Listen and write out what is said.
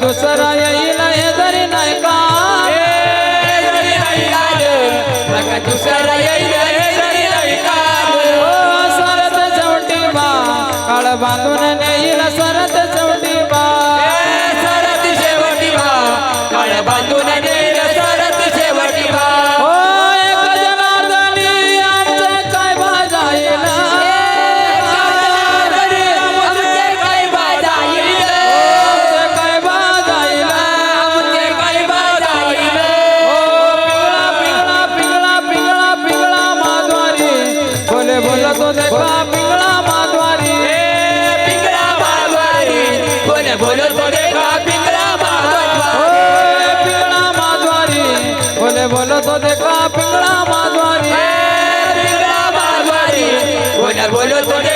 दुसरा येईल जरी नाही का? दुसरा सरत चवटी बा काळ बांधून येईल सरत चवटी तो देखा पिंगळा माधवारी पिंगळा माधवारी बोले बोलो तो देखा पिंगळा माधवारी पिंगळा माधवारी बोले बोलो तो देखा पिंगळा माधवारी पिंगळा माधवारी बोले बोलो तो